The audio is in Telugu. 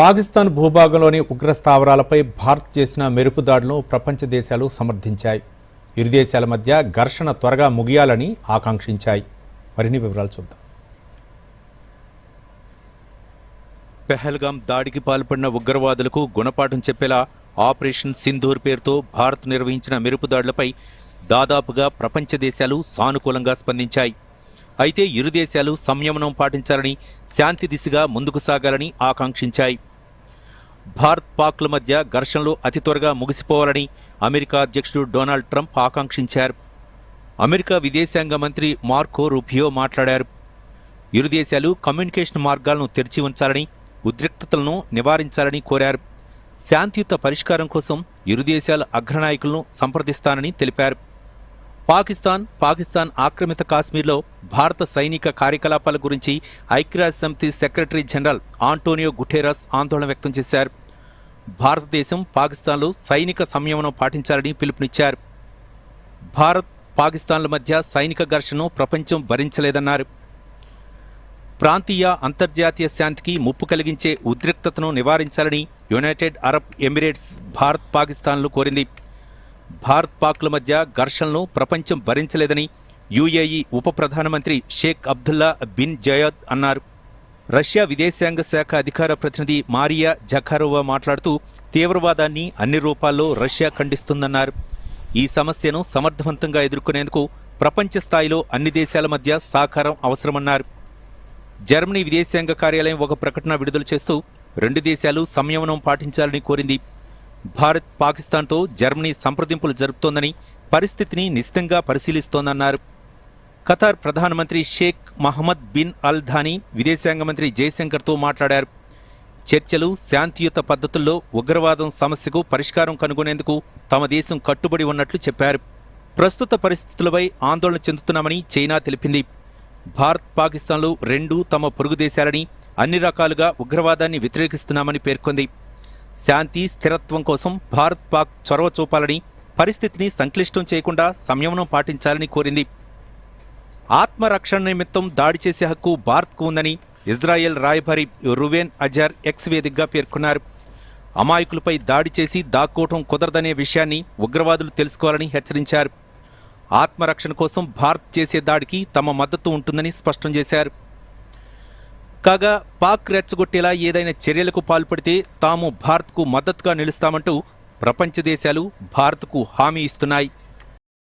పాకిస్తాన్ భూభాగంలోని ఉగ్ర స్థావరాలపై భారత్ చేసిన మెరుపు దాడులను ప్రపంచ దేశాలు సమర్థించాయి. ఇరు దేశాల మధ్య ఘర్షణ త్వరగా ముగియాలని ఆకాంక్షించాయి. మరిన్ని వివరాలు చూద్దాం. పెహల్గాం దాడికి పాల్పడిన ఉగ్రవాదులకు గుణపాఠం చెప్పేలా ఆపరేషన్ సింధూర్ పేరుతో భారత్ నిర్వహించిన మెరుపు దాడులపై దాదాపుగా ప్రపంచ దేశాలు సానుకూలంగా స్పందించాయి. అయితే ఇరు దేశాలు సంయమనం పాటించాలని శాంతి దిశగా ముందుకు సాగాలని ఆకాంక్షించాయి. భారత్ పాక్ల మధ్య ఘర్షణలు అతి త్వరగా ముగిసిపోవాలని అమెరికా అధ్యక్షుడు డొనాల్డ్ ట్రంప్ ఆకాంక్షించారు. అమెరికా విదేశాంగ మంత్రి మార్కో రూపియో మాట్లాడారు. ఇరు దేశాలు కమ్యూనికేషన్ మార్గాలను తెరిచి ఉంచాలని ఉద్రిక్తతలను నివారించాలని కోరారు. శాంతియుత పరిష్కారం కోసం ఇరు దేశాల అగ్రనాయకులను సంప్రదిస్తానని తెలిపారు. పాకిస్తాన్ పాకిస్తాన్ ఆక్రమిత కాశ్మీర్లో భారత సైనిక కార్యకలాపాల గురించి ఐక్యరాజ్య సమితి సెక్రటరీ జనరల్ ఆంటోనియో గుటేరస్ ఆందోళన వ్యక్తం చేశారు. భారతదేశం పాకిస్తాన్లో సైనిక సంయమనం పాటించాలని పిలుపునిచ్చారు. భారత్ పాకిస్తాన్ల మధ్య సైనిక ఘర్షణను ప్రపంచం భరించలేదన్నారు. ప్రాంతీయ అంతర్జాతీయ శాంతికి ముప్పు కలిగించే ఉద్రిక్తతను నివారించాలని యునైటెడ్ అరబ్ ఎమిరేట్స్ భారత్ పాకిస్తాన్లు కోరింది. భారత్ పాక్ల మధ్య ఘర్షణను ప్రపంచం భరించలేదని యుఏఈ ఉప ప్రధానమంత్రి షేక్ అబ్దుల్లా బిన్ జయద్ అన్నారు. రష్యా విదేశాంగ శాఖ అధికార ప్రతినిధి మారియా జఖారోవా మాట్లాడుతూ తీవ్రవాదాన్ని అన్ని రూపాల్లో రష్యా ఖండిస్తుందన్నారు. ఈ సమస్యను సమర్థవంతంగా ఎదుర్కొనేందుకు ప్రపంచ స్థాయిలో అన్ని దేశాల మధ్య సహకారం అవసరమన్నారు. జర్మనీ విదేశాంగ కార్యాలయం ఒక ప్రకటన విడుదల చేస్తూ రెండు దేశాలు సంయమనం పాటించాలని కోరింది. భారత్ పాకిస్తాన్తో జర్మనీ సంప్రదింపులు జరుపుతోందని పరిస్థితిని నిశితంగా పరిశీలిస్తోందన్నారు. ఖతార్ ప్రధానమంత్రి Sheikh Mohammed bin Al Thani విదేశాంగ మంత్రి జయశంకర్తో మాట్లాడారు. చర్చలు శాంతియుత పద్ధతుల్లో ఉగ్రవాదం సమస్యకు పరిష్కారం కనుగొనేందుకు తమ దేశం కట్టుబడి ఉన్నట్లు చెప్పారు. ప్రస్తుత పరిస్థితులపై ఆందోళన చెందుతున్నామని చైనా తెలిపింది. భారత్ పాకిస్తాన్లు రెండూ తమ పొరుగు దేశాలని అన్ని రకాలుగా ఉగ్రవాదాన్ని వ్యతిరేకిస్తున్నామని పేర్కొంది. శాంతి స్థిరత్వం కోసం భారత్ పాక్ చొరవ చూపాలని పరిస్థితిని సంక్లిష్టం చేయకుండా సంయమనం పాటించాలని కోరింది. ఆత్మరక్షణ నిమిత్తం దాడి చేసే హక్కు భారత్కు ఉందని ఇజ్రాయెల్ రాయభారి రువేన్ అజార్ ఎక్స్ వేదికగా పేర్కొన్నారు. అమాయకులపై దాడి చేసి దాక్కోవటం కుదరదనే విషయాన్ని ఉగ్రవాదులు తెలుసుకోవాలని హెచ్చరించారు. ఆత్మరక్షణ కోసం భారత్ చేసే దాడికి తమ మద్దతు ఉంటుందని స్పష్టం చేశారు. కాగా పాక్ రెచ్చగొట్టేలా ఏదైనా చర్యలకు పాల్పడితే తాము భారత్కు మద్దతుగా నిలుస్తామంటూ ప్రపంచ దేశాలు భారత్కు హామీ ఇస్తున్నాయి.